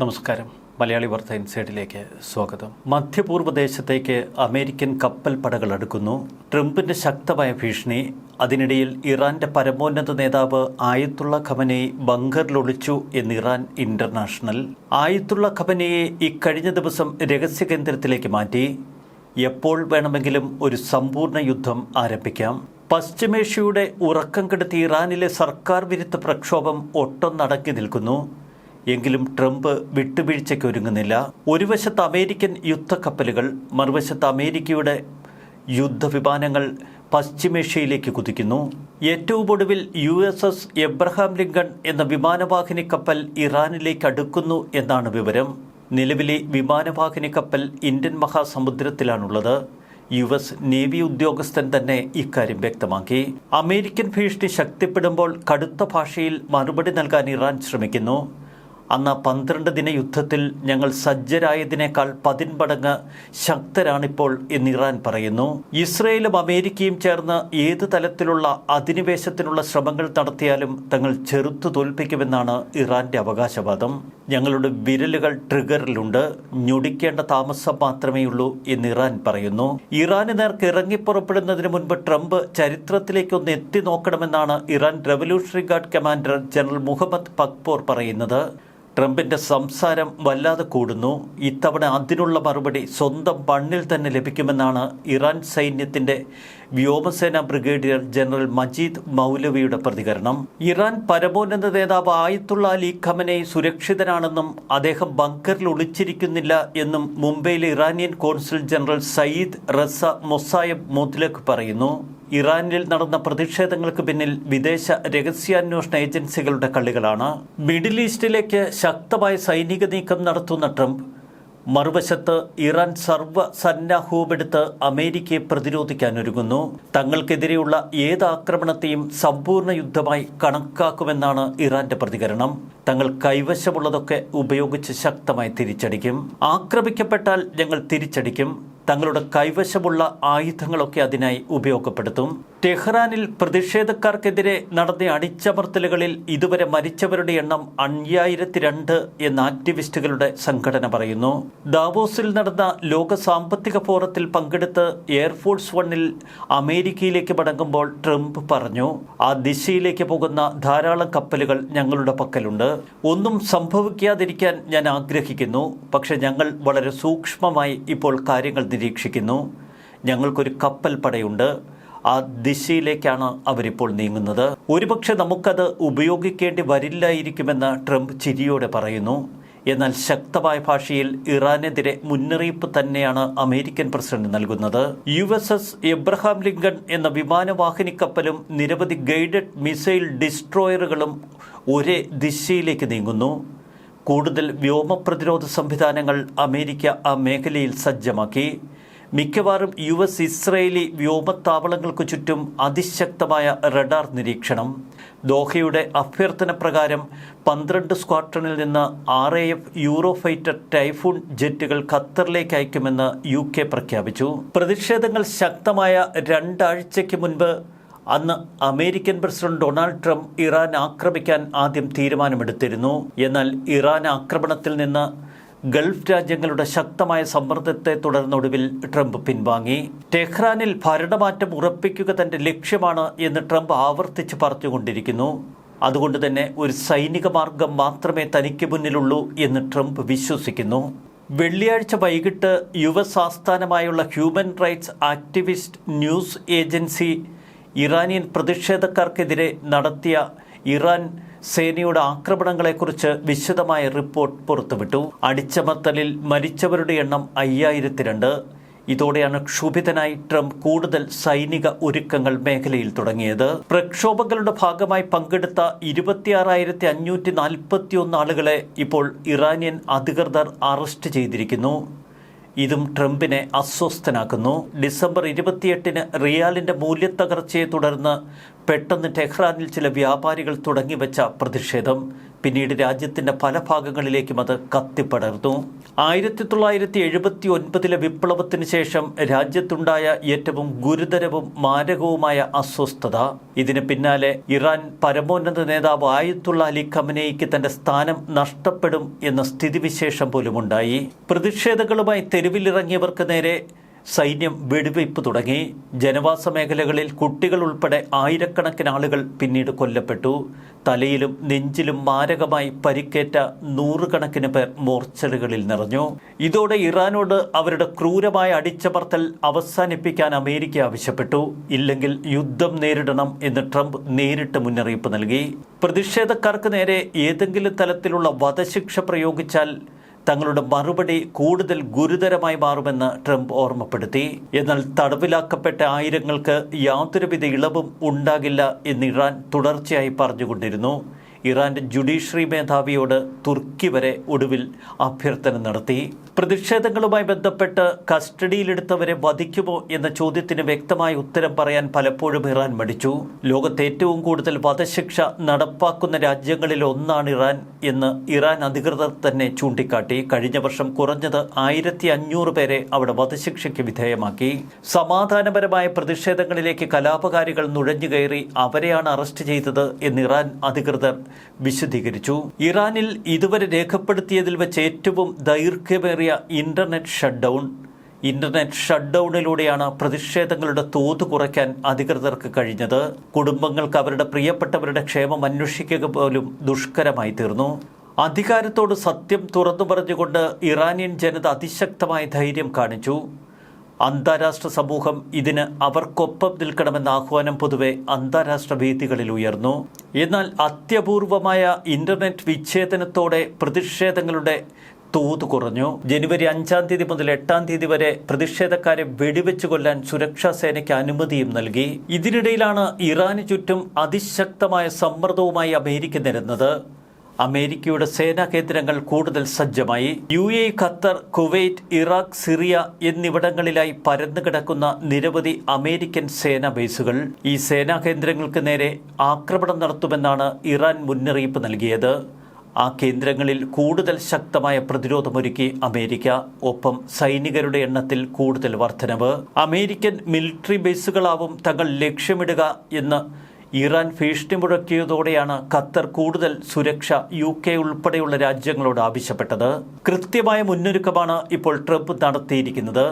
നമസ്കാരം. മലയാളി വാർത്ത ഇൻസൈഡിലേക്ക് സ്വാഗതം. മധ്യപൂർവ ദേശത്തേക്ക് അമേരിക്കൻ കപ്പൽ പടകൾ അടുക്കുന്നു. ട്രംപിന്റെ ശക്തമായ ഭീഷണി അതിനിടയിൽ ഇറാന്റെ പരമോന്നത നേതാവ് ആയത്തുള്ള ഖമനയെ ബങ്കറിലൊളിച്ചു എന്ന് ഇറാൻ ഇന്റർനാഷണൽ. ആയത്തുള്ള ഖമനയെ ഇക്കഴിഞ്ഞ ദിവസം രഹസ്യ കേന്ദ്രത്തിലേക്ക് മാറ്റി. എപ്പോൾ വേണമെങ്കിലും ഒരു സമ്പൂർണ യുദ്ധം ആരംഭിക്കാം. പശ്ചിമേഷ്യയുടെ ഉറക്കം കെടുത്തി ഇറാനിലെ സർക്കാർ വിരുദ്ധ പ്രക്ഷോഭം ഒട്ടൊന്നടക്കി നിൽക്കുന്നു. എങ്കിലും ട്രംപ് വിട്ടുവീഴ്ചയ്ക്ക് ഒരുങ്ങുന്നില്ല. ഒരു വശത്ത് അമേരിക്കൻ യുദ്ധക്കപ്പലുകൾ മറുവശത്ത് അമേരിക്കയുടെ യുദ്ധവിമാനങ്ങൾ പശ്ചിമേഷ്യയിലേക്ക് കുതിക്കുന്നു. ഏറ്റവും ഒടുവിൽ U S S Abraham Lincoln എന്ന വിമാനവാഹിനി കപ്പൽ ഇറാനിലേക്ക് അടുക്കുന്നു എന്നാണ് വിവരം. നിലവിലെ വിമാനവാഹിനി കപ്പൽ ഇന്ത്യൻ മഹാസമുദ്രത്തിലാണുള്ളത്. യു എസ് നേവി ഉദ്യോഗസ്ഥൻ തന്നെ ഇക്കാര്യം വ്യക്തമാക്കി. അമേരിക്കൻ ഭീഷണി ശക്തിപ്പെടുമ്പോൾ കടുത്ത ഭാഷയിൽ മറുപടി നൽകാൻ ഇറാൻ ശ്രമിക്കുന്നു. അന്ന് പന്ത്രണ്ട് ദിന യുദ്ധത്തിൽ ഞങ്ങൾ സജ്ജരായതിനേക്കാൾ പതിൻപടങ്ങ് ശക്തരാണിപ്പോൾ എന്ന് ഇറാൻ പറയുന്നു. ഇസ്രയേലും അമേരിക്കയും ചേർന്ന് ഏത് തലത്തിലുള്ള അധിനിവേശത്തിനുള്ള ശ്രമങ്ങൾ നടത്തിയാലും തങ്ങൾ ചെറുത്തു തോൽപ്പിക്കുമെന്നാണ് ഇറാന്റെ അവകാശവാദം. ഞങ്ങളുടെ വിരലുകൾ ട്രിഗറിലുണ്ട്. ഞൊടിക്കേണ്ട താമസം മാത്രമേയുള്ളൂ എന്ന് ഇറാൻ പറയുന്നു. ഇറാന് നേർക്ക് ഇറങ്ങിപ്പുറപ്പെടുന്നതിന് മുൻപ് ട്രംപ് ചരിത്രത്തിലേക്കൊന്ന് എത്തി നോക്കണമെന്നാണ് Iran revolutionary guard commander general Mohammad Pakpour പറയുന്നത്. ട്രംപിന്റെ സംസാരം വല്ലാതെ കൂടുന്നു. ഇത്തവണ അതിനുള്ള മറുപടി സ്വന്തം മണ്ണിൽ തന്നെ ലഭിക്കുമെന്നാണ് ഇറാൻ സൈന്യത്തിന്റെ വ്യോമസേന ബ്രിഗേഡിയർ ജനറൽ മജീദ് മൗലവിയുടെ പ്രതികരണം. ഇറാൻ പരമോന്നത നേതാവ് ആയത്തുള്ള അലി ഖമനെ സുരക്ഷിതനാണെന്നും അദ്ദേഹം ബങ്കറിൽ ഒളിച്ചിരിക്കുന്നില്ല എന്നും മുംബൈയിലെ Iranian consul general Sayyid Reza Mosayeb Motlagh പറയുന്നു. ഇറാനിൽ നടന്ന പ്രതിഷേധങ്ങൾക്ക് പിന്നിൽ വിദേശ രഹസ്യാന്വേഷണ ഏജൻസികളുടെ കളികളാണ് മിഡിൽ ഈസ്റ്റിലേക്ക് ശക്തമായ സൈനിക നീക്കം നടത്തുന്ന ട്രംപ് മറുവശത്ത് ഇറാൻ സർവ സന്നാഹവുമെടുത്ത് അമേരിക്കയെ പ്രതിരോധിക്കാനൊരുങ്ങുന്നു. തങ്ങൾക്കെതിരെയുള്ള ഏത് ആക്രമണത്തെയും സമ്പൂർണ യുദ്ധമായി കണക്കാക്കുമെന്നാണ് ഇറാന്റെ പ്രതികരണം. തങ്ങൾ കൈവശമുള്ളതൊക്കെ ഉപയോഗിച്ച് ശക്തമായി തിരിച്ചടിക്കും. ആക്രമിക്കപ്പെട്ടാൽ ഞങ്ങൾ തിരിച്ചടിക്കും. തങ്ങളുടെ കൈവശമുള്ള ആയുധങ്ങളൊക്കെ അതിനായി ഉപയോഗപ്പെടുത്തും. ടെഹ്റാനിൽ പ്രതിഷേധക്കാർക്കെതിരെ നടന്ന അടിച്ചമർത്തലുകളിൽ ഇതുവരെ മരിച്ചവരുടെ എണ്ണം അഞ്ചായിരത്തി രണ്ട് എന്ന് ആക്ടിവിസ്റ്റുകളുടെ സംഘടന പറയുന്നു. ദാവോസിൽ നടന്ന ലോക സാമ്പത്തിക ഫോറത്തിൽ പങ്കെടുത്ത് എയർഫോഴ്സ് വണ്ണിൽ അമേരിക്കയിലേക്ക് മടങ്ങുമ്പോൾ ട്രംപ് പറഞ്ഞു ആ ദിശയിലേക്ക് പോകുന്ന ധാരാളം കപ്പലുകൾ ഞങ്ങളുടെ പക്കലുണ്ട്. ഒന്നും സംഭവിക്കാതിരിക്കാൻ ഞാൻ ആഗ്രഹിക്കുന്നു. പക്ഷെ ഞങ്ങൾ വളരെ സൂക്ഷ്മമായി ഇപ്പോൾ കാര്യങ്ങൾ നിരീക്ഷിക്കുന്നു. ഞങ്ങൾക്കൊരു കപ്പൽ പടയുണ്ട്. ആ ദിശയിലേക്കാണ് അവരിപ്പോൾ നീങ്ങുന്നത്. ഒരുപക്ഷെ നമുക്കത് ഉപയോഗിക്കേണ്ടി വരില്ലായിരിക്കുമെന്ന് ട്രംപ് ചിരിയോടെ പറയുന്നു. എന്നാൽ ശക്തമായ ഭാഷയിൽ ഇറാനെതിരെ മുന്നറിയിപ്പ് തന്നെയാണ് അമേരിക്കൻ പ്രസിഡന്റ് നൽകുന്നത്. U S S Abraham Lincoln എന്ന വിമാനവാഹിനി കപ്പലും നിരവധി ഗൈഡഡ് മിസൈൽ ഡിസ്ട്രോയറുകളും ഒരേ ദിശയിലേക്ക് നീങ്ങുന്നു. കൂടുതൽ വ്യോമ പ്രതിരോധ സംവിധാനങ്ങൾ അമേരിക്ക ആ മേഖലയിൽ സജ്ജമാക്കി. മിക്കവാറും യു എസ് ഇസ്രയേലി വ്യോമത്താവളങ്ങൾക്ക് ചുറ്റും അതിശക്തമായ റഡാർ നിരീക്ഷണം. ദോഹയുടെ അഭ്യർത്ഥന പ്രകാരം പന്ത്രണ്ട് സ്ക്വാഡ്രണിൽ നിന്ന് R A F Eurofighter Typhoon ജെറ്റുകൾ ഖത്തറിലേക്ക് അയക്കുമെന്ന് യു കെ പ്രഖ്യാപിച്ചു. പ്രതിഷേധങ്ങൾ ശക്തമായ രണ്ടാഴ്ചയ്ക്ക് മുൻപ് അന്ന് American president Donald Trump Iran ആക്രമിക്കാൻ ആദ്യം തീരുമാനമെടുത്തിരുന്നു. എന്നാൽ ഇറാൻ ആക്രമണത്തിൽ നിന്ന് ഗൾഫ് രാജ്യങ്ങളുടെ ശക്തമായ സമ്മർദ്ദത്തെ തുടർന്ന് ഒടുവിൽ ട്രംപ് പിൻവാങ്ങി. ടെഹ്റാനിൽ ഭരണമാറ്റം ഉറപ്പിക്കുക തന്റെ ലക്ഷ്യമാണ് എന്ന് ട്രംപ് ആവർത്തിച്ച് പറഞ്ഞുകൊണ്ടിരിക്കുന്നു. അതുകൊണ്ട് തന്നെ ഒരു സൈനിക മാർഗം മാത്രമേ തനിക്ക് മുന്നിലുള്ളൂ എന്ന് ട്രംപ് വിശ്വസിക്കുന്നു. വെള്ളിയാഴ്ച വൈകിട്ട് യു ആസ്ഥാനമായുള്ള human rights activist news agency Iranian പ്രതിഷേധക്കാർക്കെതിരെ നടത്തിയ ഇറാൻ സേനയുടെ ആക്രമണങ്ങളെക്കുറിച്ച് വിശദമായ റിപ്പോർട്ട് പുറത്തുവിട്ടു. അടിച്ചമർത്തലിൽ മരിച്ചവരുടെ എണ്ണം അയ്യായിരത്തി രണ്ട് ഇതോടെയാണ് ക്ഷുഭിതനായി ട്രംപ് കൂടുതൽ സൈനിക ഒരുക്കങ്ങൾ മേഖലയിൽ തുടങ്ങിയത്. പ്രക്ഷോഭങ്ങളുടെ ഭാഗമായി പങ്കെടുത്ത ഇരുപത്തിയാറായിരത്തി അഞ്ഞൂറ്റി നാൽപ്പത്തിയൊന്ന് ആളുകളെ ഇപ്പോൾ ഇറാനിയൻ അധികൃതർ അറസ്റ്റ് ചെയ്തിരിക്കുന്നു. ഇതും ട്രംപിനെ അസ്വസ്ഥനാക്കുന്നു. ഡിസംബർ ഇരുപത്തിയെട്ടിന് റിയാലിന്റെ മൂല്യത്തകർച്ചയെ തുടർന്ന് പെട്ടെന്ന് ടെഹ്റാനിൽ ചില വ്യാപാരികൾ തുടങ്ങിവെച്ച പ്രതിഷേധം. പിന്നീട് രാജ്യത്തിന്റെ പല ഭാഗങ്ങളിലേക്കും അത് കത്തിപ്പടർന്നു. ആയിരത്തി തൊള്ളായിരത്തി എഴുപത്തി ഒൻപതിലെ വിപ്ലവത്തിന് ശേഷം രാജ്യത്തുണ്ടായ ഏറ്റവും ഗുരുതരവും മാരകവുമായ അസ്വസ്ഥത. ഇതിന് പിന്നാലെ ഇറാൻ പരമോന്നത നേതാവ് ആയത്തുള്ള അലി ഖമനേയ്ക്ക് തന്റെ സ്ഥാനം നഷ്ടപ്പെടും എന്ന സ്ഥിതിവിശേഷം പോലുമുണ്ടായി. പ്രതിഷേധങ്ങളുമായി തെരുവിലിറങ്ങിയവർക്ക് നേരെ സൈന്യം വെടിവയ്പ് തുടങ്ങി. ജനവാസ മേഖലകളിൽ കുട്ടികൾ ഉൾപ്പെടെ ആയിരക്കണക്കിന് ആളുകൾ പിന്നീട് കൊല്ലപ്പെട്ടു. തലയിലും നെഞ്ചിലും മാരകമായി പരിക്കേറ്റ നൂറുകണക്കിന് പേർ മോർച്ചറികളിൽ നിറഞ്ഞു. ഇതോടെ ഇറാനോട് അവരുടെ ക്രൂരമായ അടിച്ചമർത്തൽ അവസാനിപ്പിക്കാൻ അമേരിക്ക ആവശ്യപ്പെട്ടു. ഇല്ലെങ്കിൽ യുദ്ധം നേരിടണം എന്ന് ട്രംപ് നേരിട്ട് മുന്നറിയിപ്പ് നൽകി. പ്രതിഷേധക്കാർക്ക് നേരെ ഏതെങ്കിലും തലത്തിലുള്ള വധശിക്ഷ പ്രയോഗിച്ചാൽ തങ്ങളുടെ മറുപടി കൂടുതൽ ഗുരുതരമായി മാറുമെന്ന് ട്രംപ് ഓർമ്മപ്പെടുത്തി. എന്നാൽ തടവിലാക്കപ്പെട്ട ആയിരങ്ങൾക്ക് യാതൊരുവിധ ഇളവും ഉണ്ടാകില്ല എന്ന് ഇറാൻ തുടർച്ചയായി പറഞ്ഞുകൊണ്ടിരുന്നു. ഇറാന്റെ ജുഡീഷ്യറി മേധാവിയോട് തുർക്കി വരെ ഒടുവിൽ അഭ്യർത്ഥന നടത്തി. പ്രതിഷേധങ്ങളുമായി ബന്ധപ്പെട്ട് കസ്റ്റഡിയിലെടുത്തവരെ വധിക്കുമോ എന്ന ചോദ്യത്തിന് വ്യക്തമായ ഉത്തരം പറയാൻ പലപ്പോഴും ഇറാൻ മടിച്ചു. ലോകത്തെ ഏറ്റവും കൂടുതൽ വധശിക്ഷ നടപ്പാക്കുന്ന രാജ്യങ്ങളിൽ ഒന്നാണ് ഇറാൻ എന്ന് ഇറാൻ അധികൃതർ തന്നെ ചൂണ്ടിക്കാട്ടി. കഴിഞ്ഞ വർഷം കുറഞ്ഞത് ആയിരത്തി അഞ്ഞൂറ് പേരെ അവിടെ വധശിക്ഷയ്ക്ക് വിധേയമാക്കി. സമാധാനപരമായ പ്രതിഷേധങ്ങളിലേക്ക് കലാപകാരികൾ നുഴഞ്ഞുകയറി അവരെയാണ് അറസ്റ്റ് ചെയ്തത് എന്ന് ഇറാൻ അധികൃതർ വിശദീകരിച്ചു. ഇറാനിൽ ഇതുവരെ രേഖപ്പെടുത്തിയതിൽ വെച്ച് ഏറ്റവും ദൈർഘ്യമേറിയ ഇന്റർനെറ്റ് ഷട്ട്ഡൗൺ. ഇന്റർനെറ്റ് ഷട്ട്ഡൗണിലൂടെയാണ് പ്രതിഷേധങ്ങളുടെ തോത് കുറയ്ക്കാൻ അധികൃതർക്ക് കഴിഞ്ഞത്. കുടുംബങ്ങൾക്ക് അവരുടെ പ്രിയപ്പെട്ടവരുടെ ക്ഷേമം അന്വേഷിക്കുക പോലും ദുഷ്കരമായി തീർന്നു. അധികാരത്തോട് സത്യം തുറന്നു പറഞ്ഞുകൊണ്ട് ഇറാനിയൻ ജനത അതിശക്തമായ ധൈര്യം കാണിച്ചു. അന്താരാഷ്ട്ര സമൂഹം ഇതിന് അവർക്കൊപ്പം നിൽക്കണമെന്ന ആഹ്വാനം പൊതുവെ അന്താരാഷ്ട്ര വേദികളിൽ ഉയർന്നു. എന്നാൽ അത്യപൂർവമായ ഇന്റർനെറ്റ് വിച്ഛേദനത്തോടെ പ്രതിഷേധങ്ങളുടെ തോത് കുറഞ്ഞു. ജനുവരി അഞ്ചാം തീയതി മുതൽ എട്ടാം തീയതി വരെ പ്രതിഷേധക്കാരെ വെടിവെച്ച് കൊല്ലാൻ സുരക്ഷാ സേനയ്ക്ക് അനുമതിയും നൽകി. ഇതിനിടയിലാണ് ഇറാന് ചുറ്റും അതിശക്തമായ സമ്മർദ്ദവുമായി അമേരിക്ക നിരന്നത്. അമേരിക്കയുടെ സേനാ കേന്ദ്രങ്ങൾ കൂടുതൽ സജ്ജമായി. U A Qatar Kuwait Iraq Syria എന്നിവിടങ്ങളിലായി പരന്നു കിടക്കുന്ന നിരവധി അമേരിക്കൻ സേനാ ബേസുകൾ ഈ സേനാ കേന്ദ്രങ്ങൾക്ക് നേരെ ആക്രമണം നടത്തുമെന്നാണ് ഇറാൻ മുന്നറിയിപ്പ് നൽകിയത്. ആ കേന്ദ്രങ്ങളിൽ കൂടുതൽ ശക്തമായ പ്രതിരോധമൊരുക്കി അമേരിക്ക ഒപ്പം സൈനികരുടെ എണ്ണത്തിൽ കൂടുതൽ വർധനവ്. അമേരിക്കൻ മിലിറ്ററി ബേസുകളാവും തങ്ങൾ ലക്ഷ്യമിടുക എന്ന് ഇറാൻ ഭീഷണി മുഴക്കിയതോടെയാണ് ഖത്തർ കൂടുതൽ സുരക്ഷ യു കെ ഉൾപ്പെടെയുള്ള രാജ്യങ്ങളോട് ആവശ്യപ്പെട്ടത്. കൃത്യമായ മുന്നൊരുക്കമാണ് ഇപ്പോൾ ട്രംപ് നടത്തിയിരിക്കുന്നത്.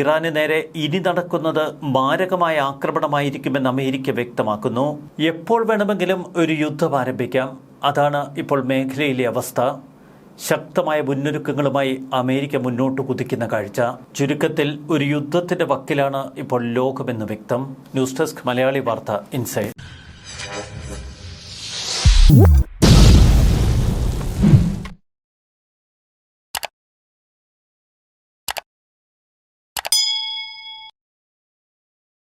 ഇറാന് നേരെ ഇനി നടക്കുന്നത് മാരകമായ ആക്രമണമായിരിക്കുമെന്ന് അമേരിക്ക വ്യക്തമാക്കുന്നു. എപ്പോൾ വേണമെങ്കിലും ഒരു യുദ്ധം ആരംഭിക്കാം. അതാണ് ഇപ്പോൾ മേഖലയിലെ അവസ്ഥ. ശക്തമായ മുന്നൊരുക്കങ്ങളുമായി അമേരിക്ക മുന്നോട്ട് കുതിക്കുന്ന കാഴ്ച. ചുരുക്കത്തിൽ ഒരു യുദ്ധത്തിന്റെ വക്കിലാണ് ഇപ്പോൾ ലോകമെന്ന് വ്യക്തം. ന്യൂസ് ഡെസ്ക് മലയാളി വാർത്ത ഇൻസൈഡ്.